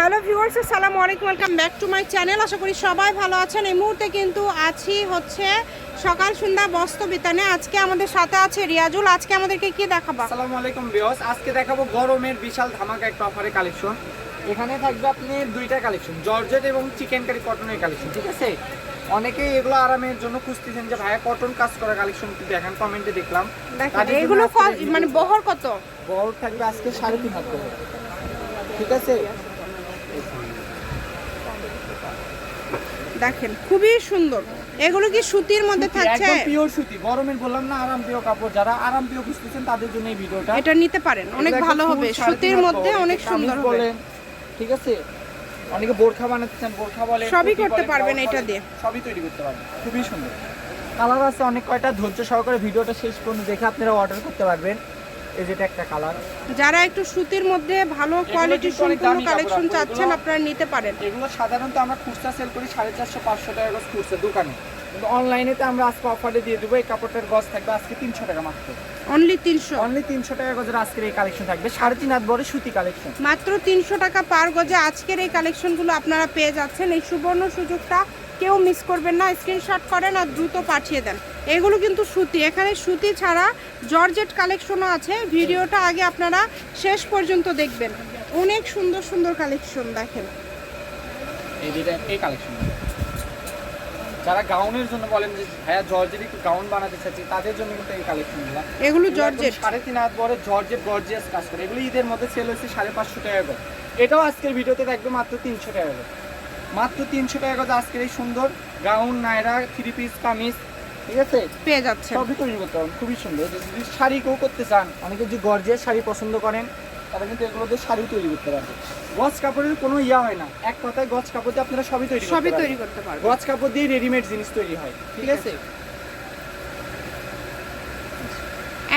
Hello viewers আসসালামু আলাইকুম welcome back to my channel. আশা করি সবাই ভালো আছেন। এই মুহূর্তে কিন্তু আছি হচ্ছে সকাল সন্ধ্যা বস্ত্র বিতানে। আজকে আমাদের সাথে আছে রিয়াজুল। আজকে আমাদেরকে কি দেখাবা? আসসালামু আলাইকুম বিয়স আজকে দেখাবো গরমের বিশাল ধামাকা একটা অফারের কালেকশন। এখানে থাকবে আপনি দুইটা কালেকশন জর্জেট এবং চিকেন কারি কটনের কালেকশন ঠিক আছে? অনেকেই এগুলো আরামের জন্য খুঁজতেছেন যে ভাইয়া কটন কাজ করা কালেকশন কি দেখেন কমেন্টে দেখলাম। দেখেন এগুলো মানে বহর কত? বহর থাকবে আজকে সাড়ে তিন হাত ঠিক আছে? দেখেন খুবই সুন্দর। এগুলো কি সুতির মধ্যে থাকছে একদম পিওর সুতি। গরমের বললাম না আরাম প্রিয় কাপড়। যারা আরাম প্রিয় খুঁজতেছেন তাদের জন্য এই ভিডিওটা এটা নিতে পারেন। অনেক ভালো হবে। সুতির মধ্যে অনেক সুন্দর হবে। ঠিক আছে? অনেকে বোরখা বানাতে চান বোরখা বলে সবই করতে পারবেন এটা দিয়ে। সবই তৈরি করতে পারবেন। খুবই সুন্দর। কালার আছে অনেক কয়টা। ধৈর্য সহকারে ভিডিওটা শেষ পর্যন্ত দেখে আপনারা অর্ডার করতে পারবেন। এই যেটা একটা কালার যারা একটু সুতির মধ্যে ভালো কোয়ালিটির কিন্তু সম্পূর্ণ কালেকশন চাচ্ছেন আপনারা নিতে পারেন। এগুলো সাধারণত আমরা খুচরা সেল করি সাড়ে চারশো পাঁচশো টাকা গজ খুচরা দোকানে। কিন্তু অনলাইনেতে আমরা আজকে অফারে দিয়ে দেবো এই কাপড়টার গজ থাকবে আজকে তিনশো টাকা মাত্র। অনলি তিনশো। অনলি তিনশো টাকা গজের আজকের এই কালেকশন থাকবে সাড়ে তিন হাত বড় সুতি কালেকশন মাত্র তিনশো টাকা পার গজে আজকের এই কালেকশনগুলো আপনারা পেয়ে যাচ্ছেন। এই সুবর্ণ সুযোগটা কেউ মিস করবেন না স্ক্রিনশট করেন আর দ্রুত পাঠিয়ে দেন। এগুলো কিন্তু সুতি। এখানে সুতি ছাড়া জর্জেট কালেকশনও আছে। ভিডিওটা আগে আপনারা শেষ পর্যন্ত দেখবেন। অনেক সুন্দর সুন্দর কালেকশন দেখেন। এই কালেকশন। যারা গাউনের জন্য বলেন যে ভাইয়া জর্জের একটু গাউন বানাতে চাচ্ছি তাদের জন্য কিন্তু এই কালেকশনগুলো। এগুলো জর্জেট। সাড়ে তিন হাত বড় জর্জেট গর্জিয়াস কাজ করে। এগুলো ঈদের মধ্যে সেল হয়েছে সাড়ে পাঁচশো টাকা করে। এটাও আজকের ভিডিওতে থাকবে মাত্র তিনশো টাকা করে। মাত্র তিনশো টাকা করে আজকের এই সুন্দর gown Naira three piece kameez ঠিক আছে? পেয়ে যাচ্ছে সবই তৈরি করতে পারেন খুবই সুন্দর। যদি শাড়ি কেউ করতে চান অনেকে যদি গর্জিয়াস শাড়ি পছন্দ করেন তারা কিন্তু এগুলো দিয়ে শাড়ি তৈরি করতে পারবে। গজ কাপড়ের কোনো ইয়া হয় না। এক কথায় গজ কাপড় দিয়ে আপনারা সবই তৈরি সবই তৈরি করতে পারব গজ কাপড় দিয়ে রেডিমেড জিনিস তৈরি হয়। ঠিক আছে।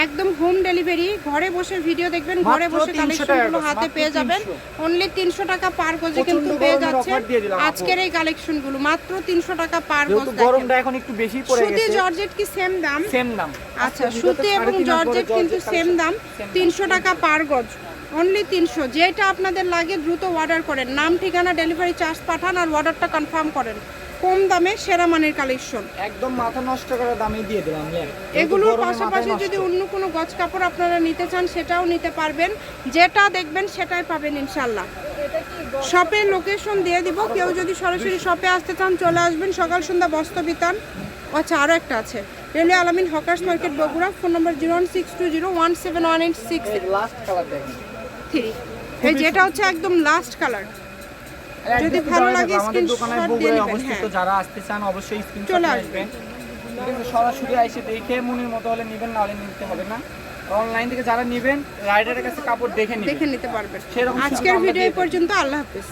একদম হোম ডেলিভারি। ঘরে বসে ভিডিও দেখবেন ঘরে বসে কালেকশনগুলো হাতে পেয়ে যাবেন। অনলি তিনশো টাকা পার গজে কিন্তু পেয়ে আপু। আজকের এই কালেকশনগুলো মাত্র তিনশো টাকা পার গজ গরমটা এখন একটু বেশি পড়ে সুতি জর্জেট কি সেম দাম? সেম দাম। আচ্ছা সুতি এবং 3.5 হাত বড় জর্জেট কিন্তু সেম দাম দাম। তিনশো টাকা পার গজ অনলি তিনশো। যেটা আপনাদের লাগে দ্রুত অর্ডার করেন। নাম ঠিকানা ডেলিভারি চার্জ পাঠান আর অর্ডারটা কনফার্ম করেন। কম দামে সেরা মানের কালেকশন। একদম মাথা নষ্ট করার দামে দিয়ে দিলাম লেন। এগুলোর পাশাপাশি যদি অন্য কোনো গজ কাপড় আপনারা নিতে চান সেটাও নিতে পারবেন। যেটা দেখবেন সেটাই পাবেন ইনশাল্লাহ শপের লোকেশন দিয়ে দিব। কেউ যদি সরাসরি শপে আসতে চান চলে আসবেন। সকাল সন্ধ্যা বস্ত্র বিতান। আচ্ছা আরও একটা আছে। Railway Alamin hawkers market Bogura. Phone number zero one six two zero one seven one eight six three এই যেটা হচ্ছে একদম লাস্ট কালার যদি ভালো লাগে আমাদের বগুড়ায় অবস্থিত হ্যাঁ। যারা আসতে চান অবশ্যই স্ক্রিনশট আসবেন। কিন্তু সরাসরি এসে দেখে মনের মতো হলে নেবেন না হলে নিতে হবে না। অনলাইন থেকে যারা নেবেন রাইডারের কাছে কাপড় দেখে নিতে পারবেন। আজকের ভিডিও। পর্যন্ত আল্লাহ হাফিজ।